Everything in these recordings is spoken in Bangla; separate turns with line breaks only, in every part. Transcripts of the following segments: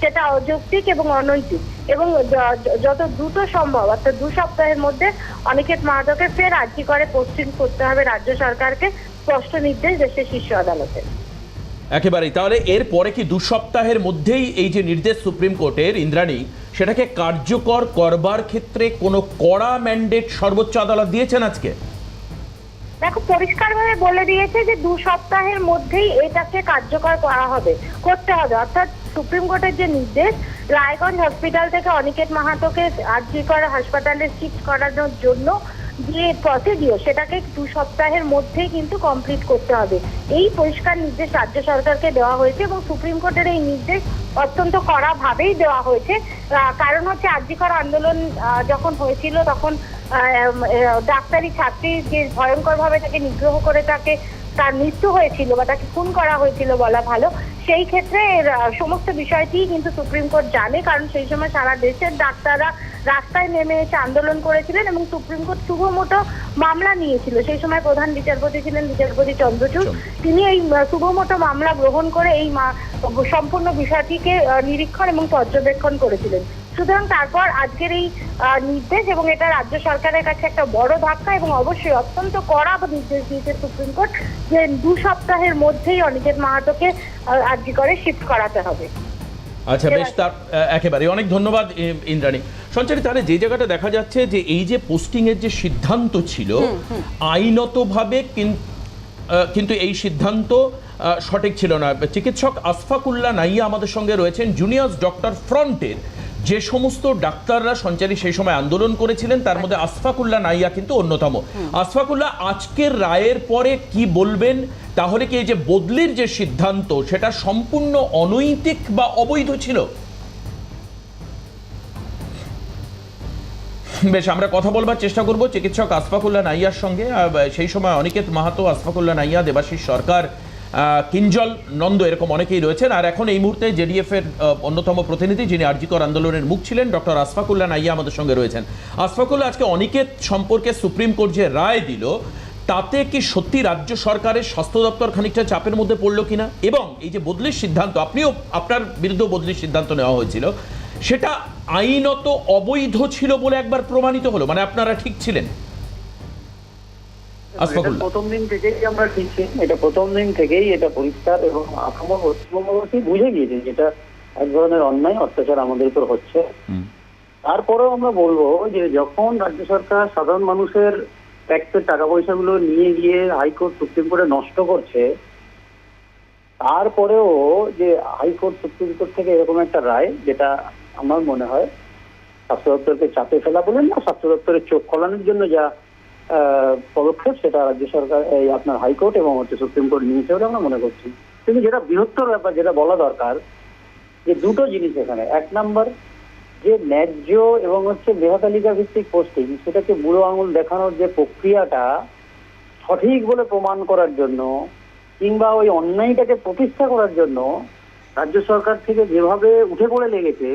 সেটা অযৌক্তিক এবং অনৈতিক। এবং যত দ্রুত সম্ভব অর্থাৎ দু সপ্তাহের মধ্যে অনিকেত মাহাতোকে ফের আর্জি করে পোস্টিং করতে হবে রাজ্য সরকারকে স্পষ্ট নির্দেশ দেশের শীর্ষ আদালতে।
একেবারেই। তাহলে এর পরে কি দু সপ্তাহের মধ্যেই এই যে নির্দেশ সুপ্রিম কোর্টের ইন্দ্রাণী সেটাকে কার্যকর করবার ক্ষেত্রে কোনো কড়া ম্যান্ডেট সর্বোচ্চ আদালত দিয়েছেন আজকে?
দেখো পরিষ্কারভাবে বলে দিয়েছে যে দু সপ্তাহের মধ্যেই এটাকে কার্যকর করা হবে করতে হবে। অর্থাৎ সুপ্রিম কোর্টের যে নির্দেশ, রায়গঞ্জ হসপিটাল থেকে অনিকেত মাহাতোকে আর্জি করে হাসপাতালে শিফট করানোর জন্য যে প্রসিডিও সেটাকে দু সপ্তাহের মধ্যেই কিন্তু কমপ্লিট করতে হবে। এই পরিষ্কার নির্দেশ রাজ্য সরকারকে দেওয়া হয়েছে এবং সুপ্রিম কোর্টের এই নির্দেশ অত্যন্ত কড়াভাবেই দেওয়া হয়েছে। কারণ হচ্ছে আর্যিকর আন্দোলন যখন হয়েছিল তখন ডাক্তারি ছাত্রী যে ভয়ঙ্করভাবে তাকে নিগ্রহ করে তাকে তার মৃত্যু হয়েছিল বা তাকে খুন করা হয়েছিল বলা ভালো। সেই ক্ষেত্রে সমস্ত বিষয়টি কিন্তু সুপ্রিম কোর্ট জানে কারণ সেই সময় সারা দেশের ডাক্তাররা রাস্তায় নেমে এসে আন্দোলন করেছিলেন এবং সুপ্রিম কোর্ট শুভমতো মামলা নিয়েছিল। সেই সময় প্রধান বিচারপতি ছিলেন বিচারপতি চন্দ্রচূড়। তিনি এই শুভমতো মামলা গ্রহণ করে এই সম্পূর্ণ বিষয়টিকে নিরীক্ষণ এবং পর্যবেক্ষণ করেছিলেন। সুতরাং তারপর আজকের এই আহ, নির্দেশ এবং এটা রাজ্য সরকারের কাছে একটা বড় ধাক্কা এবং অবশ্যই অত্যন্ত কড়া নির্দেশ দিয়েছে সুপ্রিম কোর্ট যে দু সপ্তাহের মধ্যেই অনিকেত মাহাতোকে আর্জি করে শিফট করাতে হবে।
আচ্ছা বেশ তার একেবারে অনেক ধন্যবাদ ইন্দ্রাণী। সঞ্চারী তাহলে যে জায়গাটা দেখা যাচ্ছে যে এই যে পোস্টিং এর যে সিদ্ধান্ত ছিল আইনতভাবে কিন- কিন্তু এই সিদ্ধান্ত সঠিক ছিল না। চিকিৎসক আসফাকুল্লাহ নাইয়া আমাদের সঙ্গে রয়েছেন জুনিয়র ডক্টর ফ্রন্টের। যে সমস্ত ডাক্তাররা সঞ্চারী সেই সময় আন্দোলন করেছিলেন তার মধ্যে আসফাকুল্লাহ নাইয়া কিন্তু অন্যতম। আসফাকুল্লাহ আজকের রায়ের পরে কি বলবেন? তাহলে কি এই যে বদলির যে সিদ্ধান্ত সেটা সম্পূর্ণ অনৈতিক বা অবৈধ ছিল? বেশ আমরা কথা বলবার চেষ্টা করব। চিকিৎসক আসফাকুল্লাহ নাইয়ার সঙ্গে। সেই সময় অনিকেত মাহাতো আসফাকুল্লাহ নাইয়া দেবাশিস সরকার কিঞ্জল নন্দ এরকম অনেকেই রয়েছেন। আর এখন এই মুহূর্তে জেডিএফ এর অন্যতম প্রতিনিধি যিনি আরজিকর আন্দোলনের মুখ ছিলেন, ডক্টর আসফাকুল্লাহ নাইয়া আমাদের সঙ্গে রয়েছেন। আসফাকুল্লাহ, আজকে অনিকেত সম্পর্কে সুপ্রিম কোর্ট যে রায় দিল, তাতে কি সত্যি রাজ্য সরকারের স্বাস্থ্য দপ্তর খানিকটা চাপের মধ্যে পড়ল কিনা? এবং এই যে বদলির সিদ্ধান্ত, আপনিও আপনার বিরুদ্ধে বদলির সিদ্ধান্ত নেওয়া হয়েছিল, সেটা আইনত অবৈধ ছিল বলে একবার প্রমাণিত হলো? মানে আপনারা ঠিক ছিলেন?
এটা প্রথম দিন থেকেই আমরা ঠিকছি এটা প্রথম দিন থেকেই এটা পরিষ্কার এবং আসাম পশ্চিমবঙ্গবাসী বুঝে গিয়েছে যেটা এক ধরনের অন্যায় অত্যাচার আমাদের উপর হচ্ছে। তারপরেও আমরা বলব যে যখন রাজ্য সরকার সাধারণ মানুষের ট্যাক্সের টাকা পয়সাগুলো নিয়ে গিয়ে হাইকোর্ট সুপ্রিম কোর্টে নষ্ট করছে তারপরেও যে হাইকোর্ট সুপ্রিম কোর্ট থেকে এরকম একটা রায় যেটা আমার মনে হয় স্বাস্থ্য দপ্তরকে চাপে ফেলা বলেন না স্বাস্থ্য দপ্তরের চোখ খোলানোর জন্য যা পদক্ষেপ সেটা রাজ্য সরকার, এই আপনার হাইকোর্ট এবং হচ্ছে সুপ্রিম কোর্ট নিয়েছে বলে আমরা মনে করছি। কিন্তু যেটা বৃহত্তর ব্যাপার, যেটা বলা দরকার, যে দুটো জিনিস এখানে। এক নাম্বার, যে ন্যায্য এবং হচ্ছে মেধা তালিকা ভিত্তিক পোস্টিং সেটাকে বুড়ো আঙুল দেখানোর যে প্রক্রিয়াটা সঠিক বলে প্রমাণ করার জন্য কিংবা ওই অন্যায়টাকে প্রতিষ্ঠা করার জন্য রাজ্য সরকার থেকে যেভাবে উঠে পড়ে লেগেছে,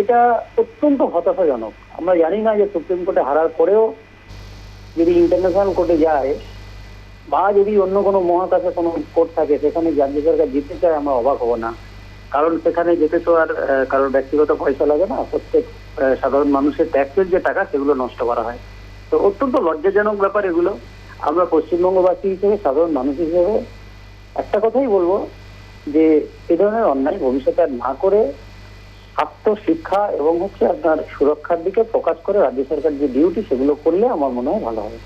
এটা অত্যন্ত হতাশাজনক। আমরা জানি না যে সুপ্রিম কোর্টে হারার পরেও যদি ইন্টারন্যাশনাল কোর্টে যায়, বা যদি অন্য কোনো মহাকাশে কোনো কোর্ট থাকে, সেখানে রাজ্য সরকার জিততে চায়, আমরা অবাক হব না। কারণ সেখানে যেতে তো আর কারোর ব্যক্তিগত পয়সা লাগে না। প্রত্যেক সাধারণ মানুষের ট্যাক্সের যে টাকা, সেগুলো নষ্ট করা হয়। তো অত্যন্ত লজ্জাজনক ব্যাপার এগুলো। আমরা পশ্চিমবঙ্গবাসী হিসেবে, সাধারণ মানুষ হিসেবে একটা কথাই বলব যে, এ ধরনের অন্যায় ভবিষ্যতে আর না করে স্বাস্থ্য শিক্ষা এবং হচ্ছে আপনার সুরক্ষার দিকে ফোকাস করে রাজ্য সরকার যে ডিউটি, সেগুলো করলে আমার মনে হয় ভালো হবে।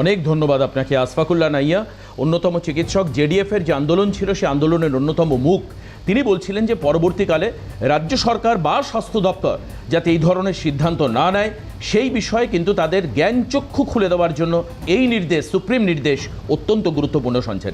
অনেক ধন্যবাদ আপনাকে আসফাকুল্লাহ নাইয়া, অন্যতম চিকিৎসক। জেডিএফ এর যে আন্দোলন ছিল সেই আন্দোলনের অন্যতম মুখ। তিনি বলছিলেন যে, পরবর্তীকালে রাজ্য সরকার বা স্বাস্থ্য দপ্তর যাতে এই ধরনের সিদ্ধান্ত না নেয়, সেই বিষয়ে কিন্তু তাদের জ্ঞানচক্ষু খুলে দেওয়ার জন্য এই নির্দেশ, সুপ্রিম নির্দেশ অত্যন্ত গুরুত্বপূর্ণ সঞ্চারী